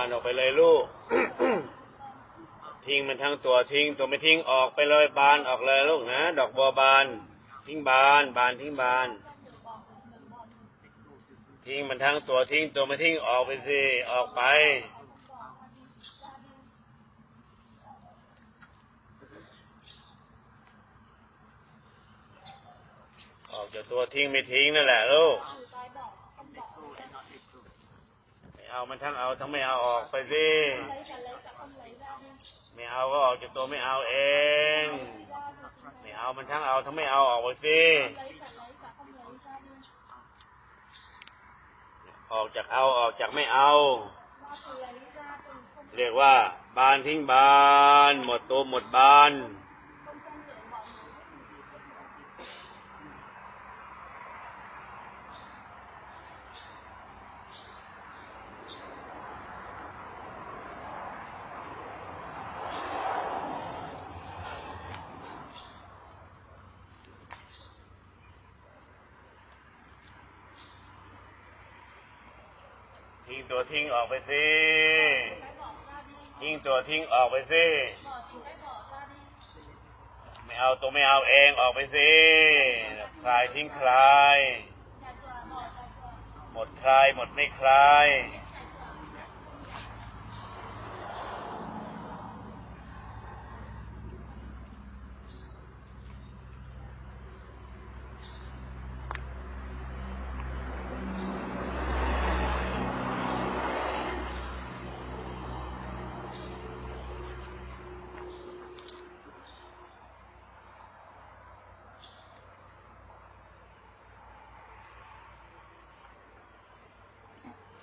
านออกไปเลยลูก ทิ้งมันทั้งตัวทิ้ง ตัวไม่ทิ้งออกไปเลยบานออกเลยลูกนะ ดอกบัวบาน ทิ้งบาน บานทิ้งบาน ทิ้งมันทั้งตัวทิ้ง ตัวไม่ทิ้งออกไปสิออกไปออกจากตัวทิ้งไม่ทิ้งนั่นแหละลูก ไม่ เอามันทั้งเอาทั้งไม่เอาออกไปสิไม่เอาก็ออกจากตัวไม่เอาเอง ไม่เอามันทั้งเอาทั้งไม่เอาออกไปสิออกจากเอาออกจากไม่เอา เรียกว่า บานทิ้งบาน หมดตัวหมดบาน ตัวทิ้งออกไปสิทิ้งตัวทิ้งออกไปสิไม่เอาตัวไม่เอาเองออกไปสิคลายทิ้งคลาย หมดคลายหมดไม่คลาย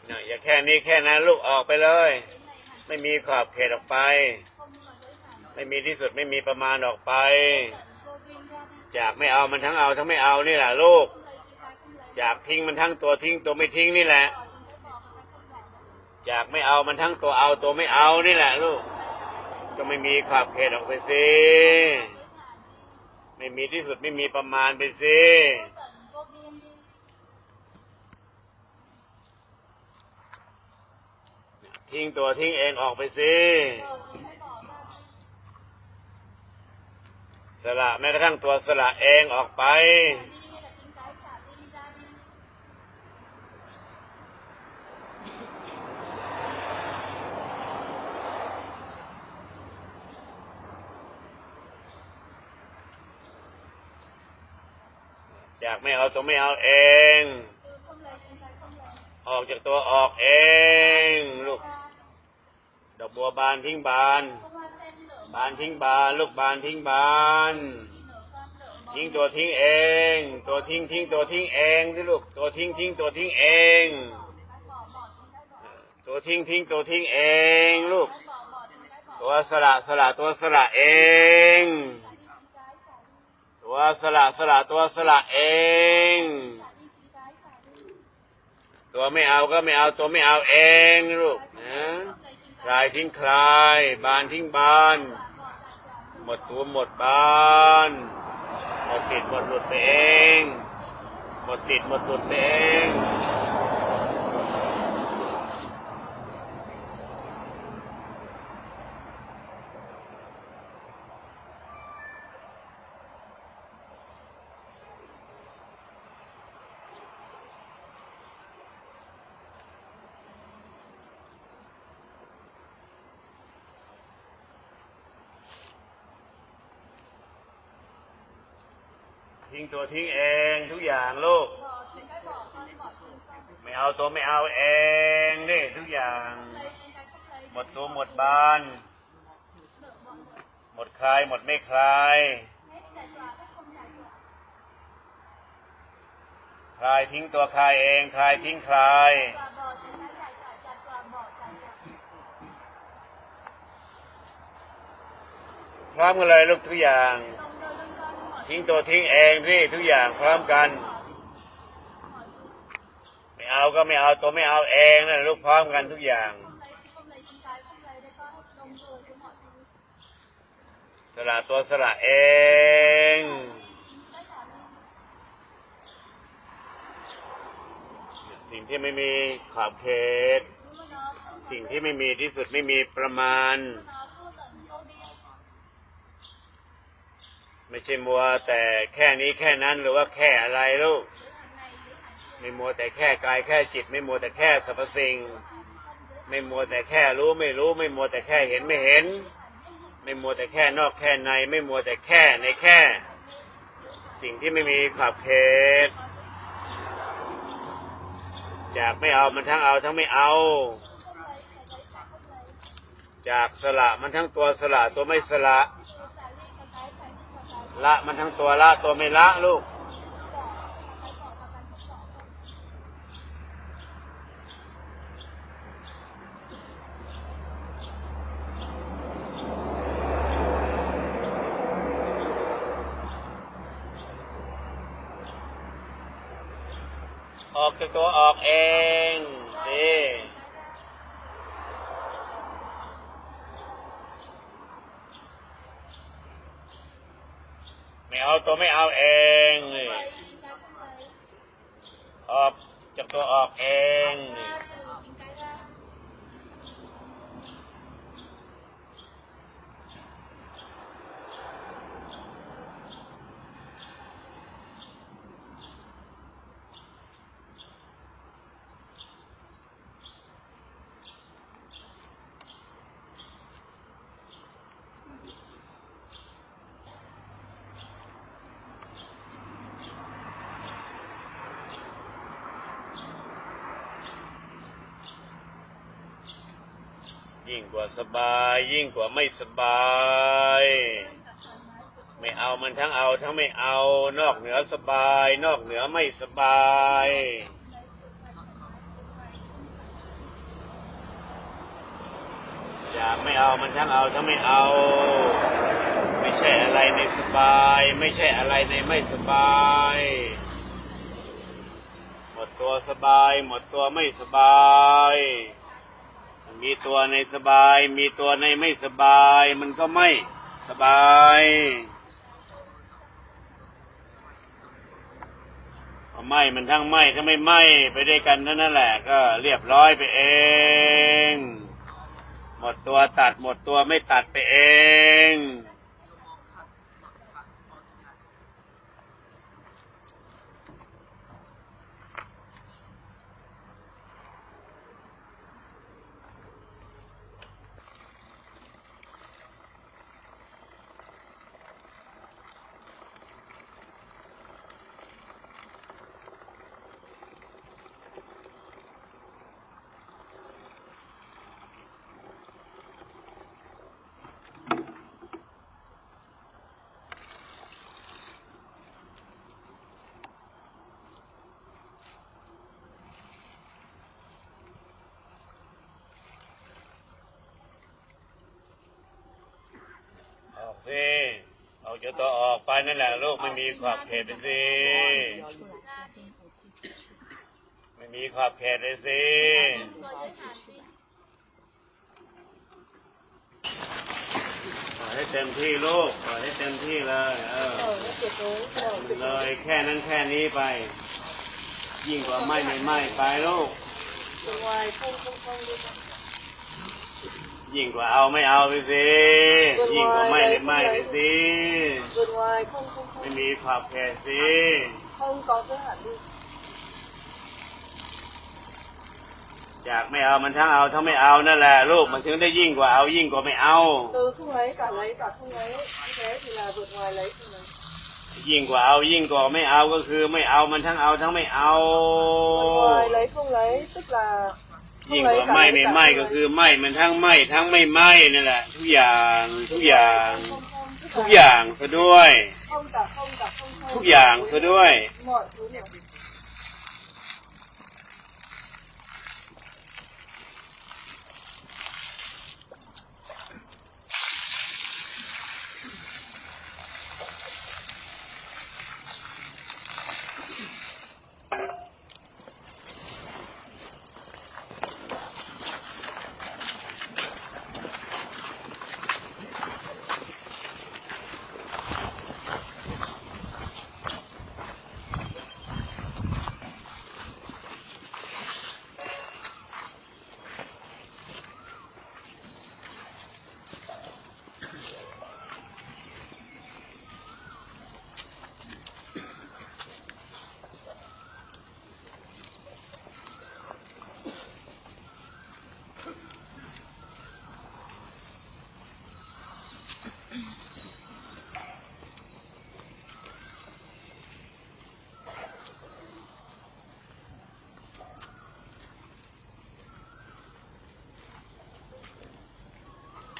เนี่ย อย่าแค่นี้แค่นั้นลูกออกไปเลย ไม่มีขอบเขตออกไป ไม่มีที่สุดไม่มีประมาณออกไป จากไม่เอามันทั้งเอาทั้งไม่เอานี่แหละลูกจากทิ้งมันทั้งตัวทิ้งตัวไม่ทิ้งนี่แหละจากไม่เอามันทั้งตัวเอาตัวไม่เอานี่แหละลูกก็ไม่มีขอบเขตออกไปสิไม่มีที่สุดไม่มีประมาณไปสิ ทิ้งตัวทิ้งเองออกไปสิสละแม้กระทั่งตัวสละเองออกไป จากไม่เอาตัวไม่เอาเอง ออกจากตัวออกเองลูกดอก บัวบานทิ้งบาน บานทิ้งบาน ลูกบานทิ้งบาน ทิ้งตัวทิ้งเอง ตัวทิ้งทิ้งตัวทิ้งเองสิลูก ตัวทิ้งทิ้งตัวทิ้งเอง ตัวทิ้งทิ้งตัวทิ้งเองลูก ตัวสละสละตัวสละเอง ตัวสละสละตัวสละเองตัวไม่เอาก็ไม่เอาตัวไม่เอาเองลูกนะ คลายทิ้งคลาย บานทิ้งบาน หมดตัวหมดบานหมดติดหมดหลุดไปเอง หมดติดหมดหลุดไปเอง ทิ้ง ตัวทิ้งเองทุกอย่างลูก ไม่เอาตัวไม่เอาเองนี่ทุกอย่าง หมดตัวหมดบาน หมดคลายหมดไม่คลายคลายทิ้งตัวคลายเองคลายทิ้งคลายพร้อมกันเลยลูกทุกอย่าง ทิ้งตัวทิ้งเองพี่ทุกอย่างพร้อมกัน ไม่เอาก็ไม่เอาตัวไม่เอาเองนะลูกพร้อมกันทุกอย่างสละตัวสละเองสิ่งที่ไม่มีขอบเขต สิ่งที่ไม่มีที่สุดไม่มีประมาณ ไม่ใช่มัวแต่แค่นี้แค่นั้นหรือว่าแค่อะไรลูก ไม่มัวแต่แค่กายแค่จิต ไม่มัวแต่แค่สรรพสิ่ง ไม่มัวแต่แค่รู้ไม่รู้ ไม่มัวแต่แค่เห็นไม่เห็น ไม่มัวแต่แค่นอกแค่ใน ไม่มัวแต่แค่ในแค่ สิ่งที่ไม่มีขอบเขตจากไม่เอามันทั้งเอาทั้งไม่เอาจากสละมันทั้งตัวสละตัวไม่สละ ละมันทั้งตัวละตัวไม่ละลูก ออกจากตัวออกเองสิไม่ เอาตัวไม่เอาเองออกจากตัวออกเองนี่ ยิ่งกว่าสบาย ยิ่งกว่าไม่สบาย ไม่เอามันทั้งเอาทั้งไม่เอา นอกเหนือสบาย นอกเหนือไม่สบายอยากไม่เอามันทั้งเอาทั้งไม่เอา ไม่ใช่อะไรในสบาย ไม่ใช่อะไรในไม่สบายหมดตัวสบาย หมดตัวไม่สบาย มีตัวในสบาย มีตัวในไม่สบาย มันก็ไม่สบายไหม่มันทั้งไหม่ทั้งไม่ไหม่ไปด้วยกันนั่นนั่นแหละ ก็เรียบร้อยไปเอง หมดตัวตัดหมดตัวไม่ตัดไปเอง ออกสิออก จากตัวออกไปนั่นแหละลูกไม่มีขอบเขตเลยสิ ไม่มีขอบเขตเลยสิปล่อยให้เต็มที่ลูกปล่อยให้เต็มที่เลยเออเลยแค่นั้นแค่นี้ไป ยิ่งกว่าไม่ไม่ไม่ไปลูก ยิ่งกว่าเอาไม่เอาไปสิยิ่งกว่าไม่ไม่ไม่ไปสิ vượt ngoài không không ไม่ không มีขอบเขตสิ không có giới hạn đi จากไม่เอามันทั้งเอาทั้งไม่เอานั่นแหละลูกมันถึงได้ยิ่งกว่าเอายิ่งกว่าไม่เอา từ không lấy cả lấy cả không lấy như thế thì là vượt ngoài lấy không lấy ยิ่งกว่าเอายิ่งกว่าไม่เอาก็คือ ไม่เอามันทั้งเอาทั้งไม่เอา vượt ngoài lấy không lấy tức là ยิ่งกว่าไม่ไม่ไม่ก็คือไม่มันทั้งไม่ทั้งไม่ไม่นั่นแหละ ทุกอย่างทุกอย่าง không không tức ทุก là อย่างซะด้วย không cả không cả không không ทุกอย่างซะด้วย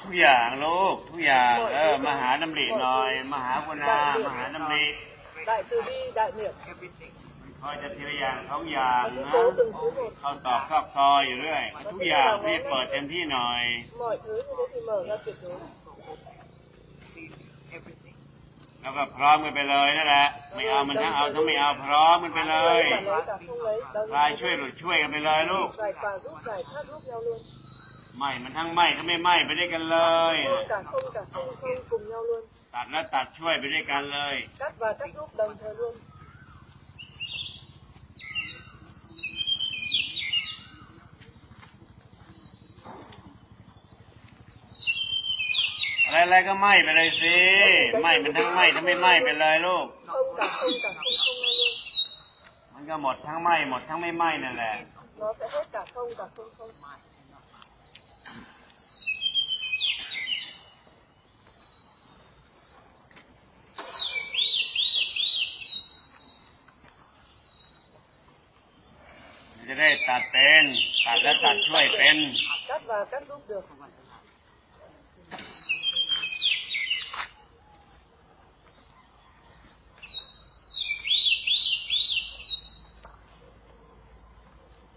ทุกอย่างลูกทุกอย่าง เออมหาดำริหน่อย มหากุณามหาดำริ đại từ bi đại niệm คอยจะทีละอย่างสองอย่าง những นะ cố từng thứ một เข้าตอกซอกซอยอยู่เรื่อยทุกอย่างรีบเปิดเต็มที่หน่อย mọi thứ như thế thì mở ra tuyệt đối แล้วก็พร้อมกันไปเลยนั่นแหละไม่เอามันทั้งเอาทั้งไม่เอาพร้อมกันไปเลย cả lấy cả không lấy đừng ใครช่วยหลุดช่วยกันไปเลยลูก giải tỏa giúp giải thoát giúp nhau luôn ไม่มันทั้งไม่ทั้งไม่ไม่ไปด้วยกันเลย Không cả không cả không không cùng nhau luôn ตัดและตัดช่วยไปด้วยกันเลย cắt và cắt giúp đồng thời luôn อะไรๆก็ไหม้ไปเลยสิไหม้มันทั้งไหม้ทั้งไม่ไหม้ไปเลยลูก không cả không cả không không ngay luôn มันก็หมดทั้งไหม้หมดทั้งไม่ไหม้นั่นแหละ nó sẽ hết cả không cả không không จะได้ตัดเป็นตัดและตัดช่วยเป็น cắt và cắt giúp được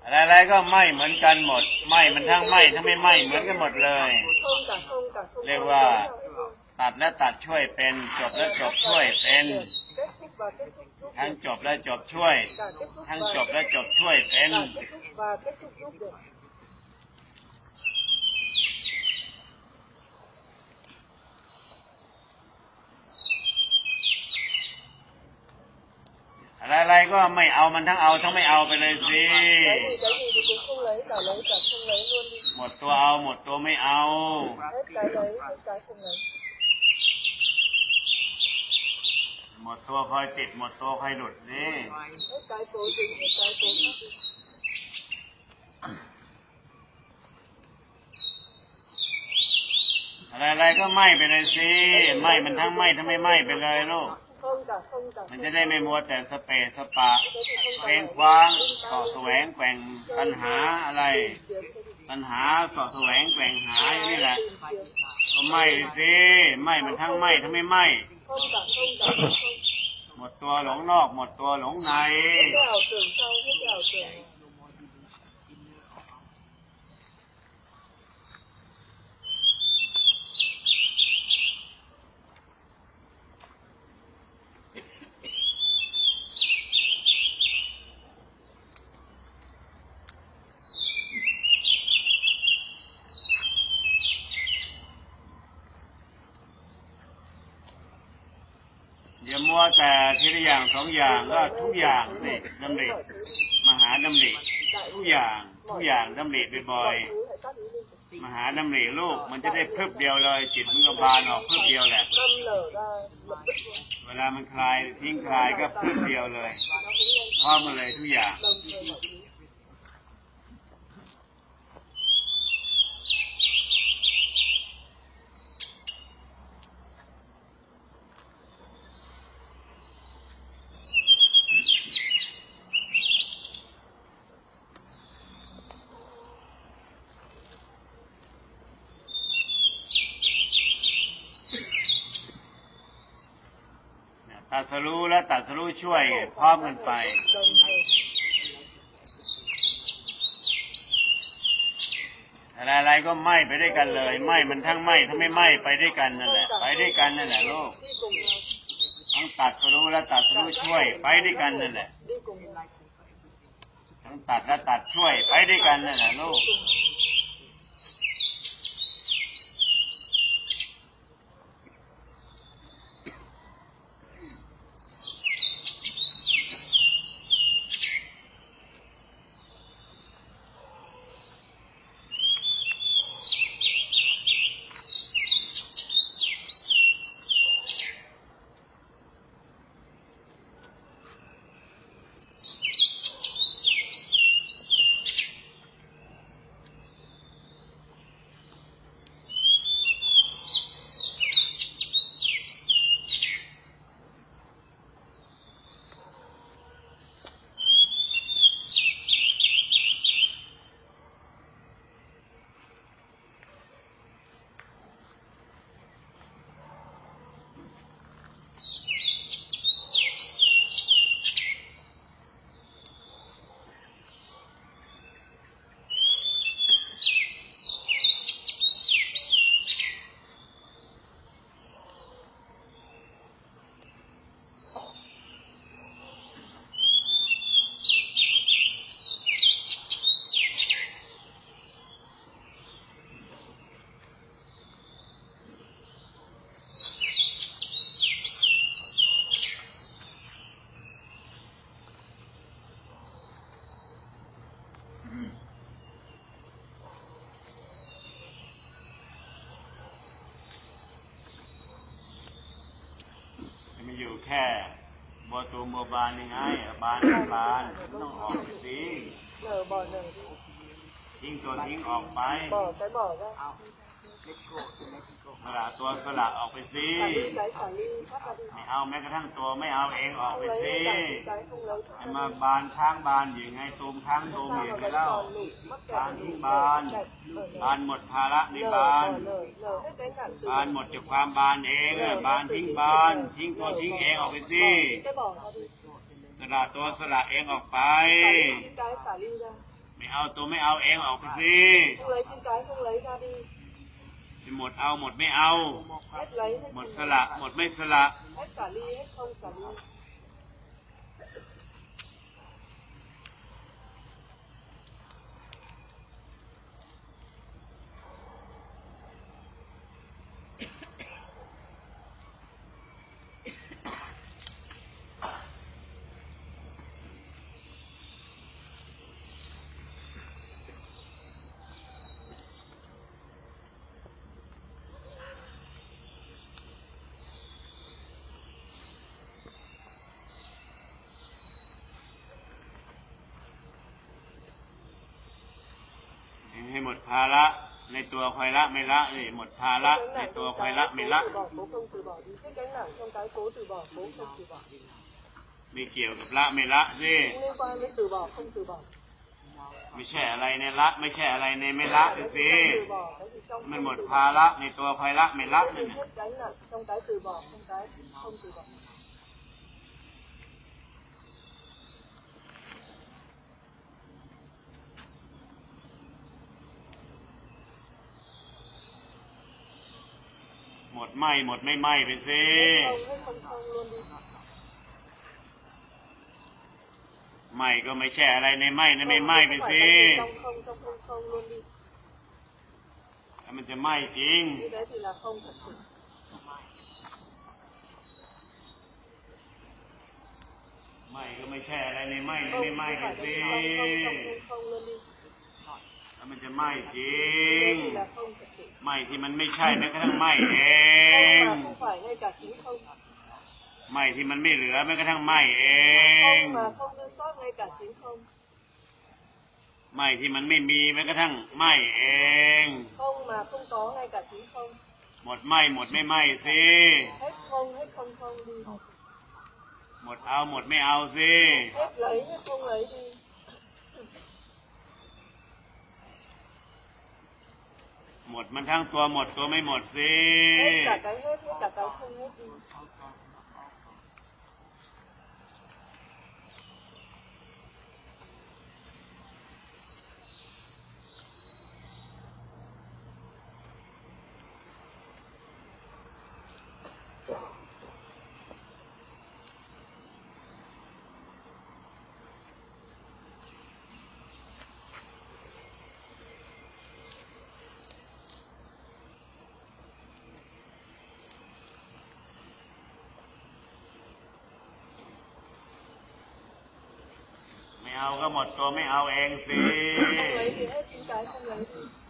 อะไรๆก็ไหม้เหมือนกันหมดไหม้มันทั้งไหม้ทั้งไม่ไหม้เหมือนกันหมดเลย không cả không cả không เรียกว่าตัดและตัดช่วยเป็น จบและจบช่วยเป็น kết thúc và kết thúc ทั้ง được จบและจบช่วย cả kết thúc ทั้ง và จบและจบช่วยเป็น cả kết thúc và kết thúc giúp được อะไรๆก็ไม่เอามันทั้งเอาทั้งไม่เอาไปเลยสิ cái gì cái gì thì cũng không lấy cả lấy cả không lấy luôn đi หมดตัวเอาหมดตัวไม่เอา hết cái lấy hết cái không lấy หมดตัวคอยติดหมดตัวคอยหลุดนี่อะไรๆก็ไหม้ไปเลยสิไหม้มันทั้งไหม้ทั้งไม่ไหม้ไปเลยลูกมันจะได้ไม่มัวแต่สเปรสปะ thế thì không เพลงคว้างเสาะแสวงแกว่งปัญหาอะไร ปัญหาสาะแสวงแกว่งหาอยู่นี่แหละก็ไหม้สิไหม้มันทั้งไหม้ทั้งไม่ไหม้ không cả không cả không không หมดตัวหลงนอก หมดตัวหลงใน อย่างสองอย่างก็ทุกอย่างนี่ดำริมหาดำริทุกอย่างทุกอย่างดำริบ่อยๆมหาดำริลูกมันจะได้เพิ่มเดียวเลย จิตมันก็บานออกเพิ่มเดียวแหละ เวลามันคลายทิ้งคลายก็เพิ่มเดียวเลยพร้อมกันเลยทุกอย่าง đồng thời mọi thứ ตัดสรู้และตัดสรู้ช่วยพร้อมกันไป đồng thời อะไรๆก็ไหม้ไปด้วยกันเลยไหม้มันทั้งไหม้ทั้งไม่ไหม้ไปด้วยกันนั่นแหละ ไปด้วยกันนั่นแหละลูก đi cùng nhau ทั้งตัดสรู้และตัดสรู้ช่วย ไปด้วยกันนั่นแหละ đi cùng nhau ทั้งตัดและตัดช่วยไปด้วยกันนั่นแหละลูก บัวตูมบัวบานยังไงอะบานบานต้องออกไปสิเนอบ่อเนอทิ้งตัวทิ้งออกไปบ่อใช้บ่อก็ สละตัวสละออกไปสิสาลีใจสาลีถ้าปฏิไม่เอาแม้กระทั่งตัวไม่เอาเองออกไปเลยสิใจคงเลยให้มาบานค้างบานอยู่ไงตูมค้างตูมอยู่ไงเล่าบานทิ้งบานบานหมดภาระในบานเนอเนอให้เป็นกันบานหมดจากความบานเองอะบานทิ้งบาน ทิ้งตัวทิ้งเองออกไปสิจะบอกเขาดิสละตัวสละเองออกไปใจสาลีได้ไม่เอาตัวไม่เอาเองออกไปสิ หมดเอาหมดไม่เอาเฮ็ดเลยหมดสละ หมดไม่สละ เฮ็ดสาลีเฮ็ดคงสาลี ให้หมดภาระในตัวคอยละไม่ละนี่หมดภาระในตัวคอยละไม่ละ ไม่เกี่ยวกับละไม่ละสิไม่ใช่อะไรในละ ไม่ใช่อะไรในไม่ละสิมันหมดภาระในตัวคอยละไม่ละ Cái นั่น gì น่ะ hết gánh nặng trong cái từ bỏ trong cái không từ bỏ หม ดไหมหมดไม่ไหมไปสิไหมก็ไม่แช่อะไรในไหมนะไม่ไหมไปสิถ้ามันจะไหมจริงไหมก็ไม่แช่อะไรในไหมนะไม่ไหมไปสิ แล้วมันจะไหมจริ như ง thế thì là không thật sự ไหมที่มันไม่ใช่แม้กระทั่งไหมเอง không mà không phải ngay cả chính không ไหมที่มันไม่เหลือแม้กระทั่งไหมเอง không mà không dư sót ngay cả chính không ไหมที่มันไม่มีแม้กระทั่งไหมเอง không mà không có ngay cả chính không หมดไหมหมดไม่ไหมสิ hết không hết không không đi หมดเอาหมดไม่เอาสิ hết lấy hết không lấy đi หมด มันทั้งตัวหมดตัวไม่หมดสิ hết cả cái hết hết cả cái không hết đi ไม่เอาก็หมด ตัวไม่เอาเองสิ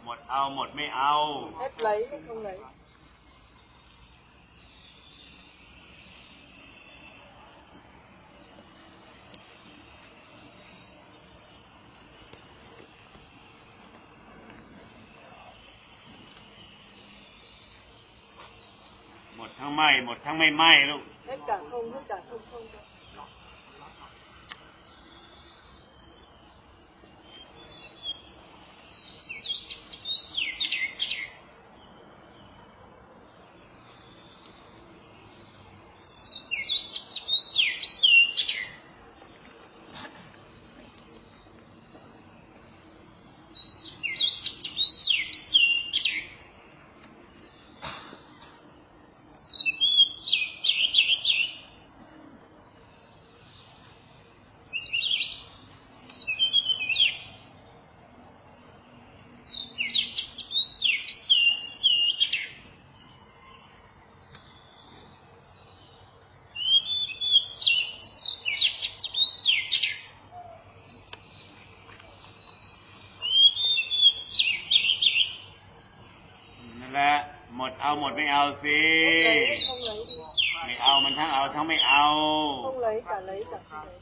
หมดเอาหมดไม่เอาหมดทั้งไหมหมดทั้งไม่ไหมลูก hết cả không hết cả không ไม่เอาสิ hết lấy hết không lấy đi ไม่เอามันทั้งเอาทั้งไม่เอา không lấy cả lấy cả không lấy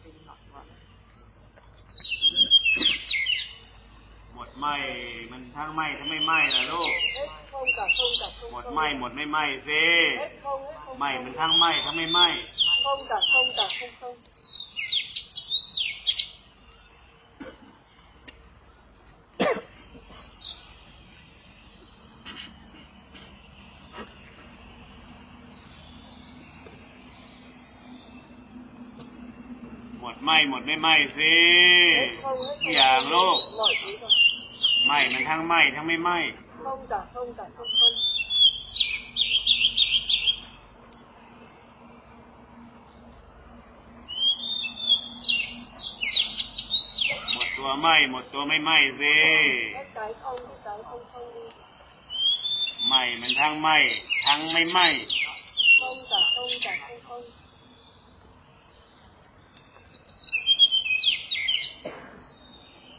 หมดไหมมันทั้งไหมทั้งไม่ไหมล่ะลูก hết không cả không cả không หมด không ไหมหมดไม่ไหมสิ hết không hết không ไหมมันทั้งไหมทั้งไม่ไหม không cả không cả không không ห มดไหมหมดไม่ไหมสิอย่างโลกไหมมันทั้งไหมทั้งไม่ไหมหมดตัวไหมหมดตัวไม่ไหมสิไหมมันทั้งไหมทั้งไม่ไหม không cả không cả không không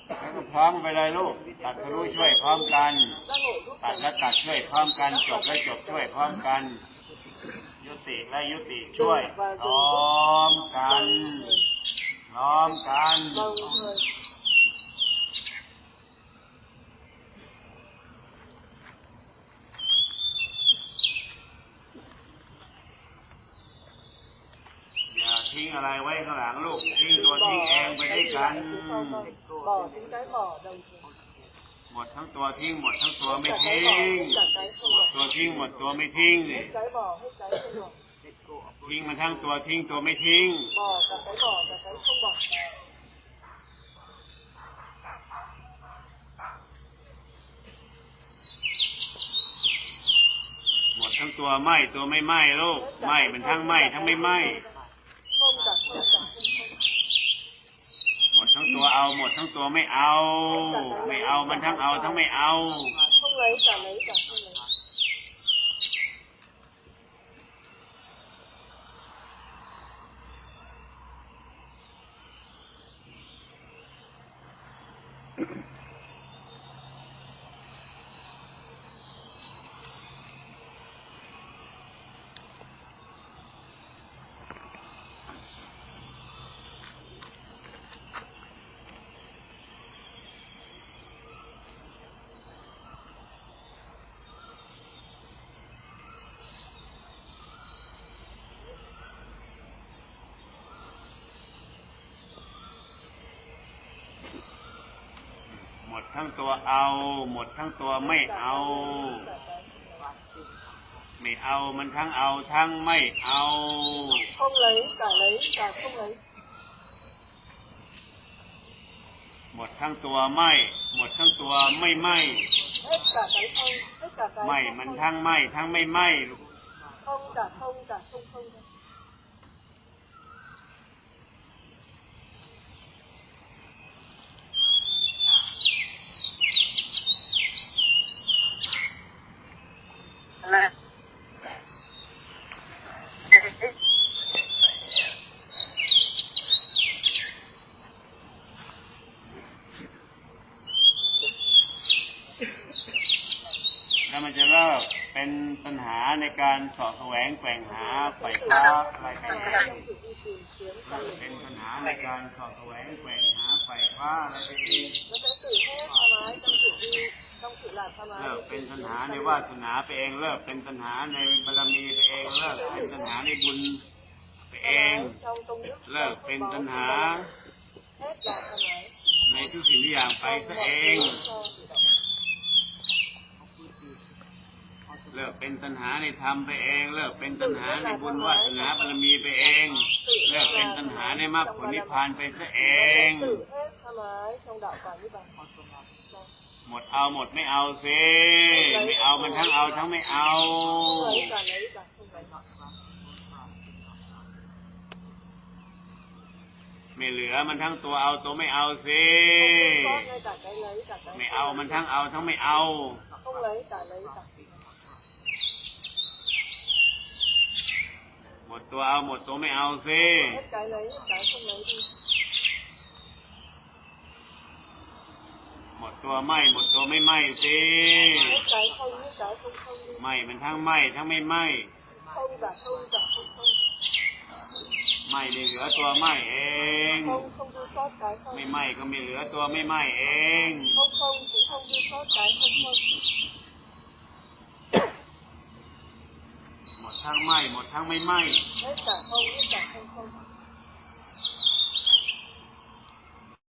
แล้วก็พ ร้อมไปเลยลูก ตัดรู้ช่วยพร้อมกัน ตัดและตัดช่วยพร้อมกัน จบและจบช่วยพร้อมกัน ยุติและยุติช่วยพร้อมกันพร้อมกัน đồng thời อะไรไว้ข้างหลังลูกทิ้งตัวทิ้งเองไปด้วยกัน lại phía sau không bỏ những cái bỏ đồng thời หมดทั้งตัวทิ้งหมดทั้งตัวไม่ทิ้งหมดตัวทิ้งหมดตัวไม่ทิ้ง hết cái bỏ hết cái không bỏ ทิ้งมันทั้งตัวทิ้งตัวไม่ทิ้งหมดทั้งตัวไหมตัวไม่ไหมลูกไหมมันทั้งไหมทั้งไม่ไหม không cả không cả không không หมด ทั้งตัวเอาหมดทั้งตัวไม่เอา ไม่เอามันทั้งเอาทั้งไม่เอา ดทั้งตัวเอา หมดทั้งตัวไม่เอา ไม่เอามันทั้งเอาทั้งไม่เอา không lấy cả lấy cả không lấy หมดทั้งตัวไม่ หมดทั้งตัวไม่ไม hết cả cái không hết cả cái ไม่ không มัน không. ทั้งไหมทั้งไม่ไหมลูก không cả không cả không không đâu. แล้ว มันจะเลิกเป็นปัญหาในการสาะแสวงแกว่งหาไฝ่ค้าอะไรกันเลิ con ก người เป็นปัญหาในการสาะแสวงแกว่งหาไฝ่ค้าอะไรกันเองเลิกเป็นปัญหาในวาสนาไปเองเลิกเป็นปัญหาในบารมีไปเองเลิกเป็นปัญหาในบุญไปเองเลิกเป็นปัญหาในทุกสิ่งทุกอย่างไปซะเอง เลิกเป็นตัณหาในธรรมไปเอง เลิกเป็นตัณหาในบุญวาสนาบารมีไปเอง เลิกเป็นตัณหาในมรรคผลนิพพานไปซะเอง tự hết thoải mái trong đạo quả như vậy หมดเอาหมดไม่เอาสิไม่เอามันทั้งเอาทั้งไม่เอา không lấy cả lấy cả không lấy ไม่เหลือมันทั้งตัวเอาตัวไม่เอาสิ có ngay cả cái lấy cả cái ไม่เอามันทั้งเอาทั้งไม่เอา หมดตัวเอาหมดตัวไม่เอาสิไก่ไหนไก่ตรงไหนดีหมดตัวไหมหมดตัวไม่ไหมสิไก่ไก่หมมันทั้งไหมทั้งไม่ไหมเขาแเขาเไม่เหลือตัวไม่เองไม่ไหมก็ไม่เหลือตัวไม่ไหมเองเมดทั้งไหมหมดทั้งไม่ไหม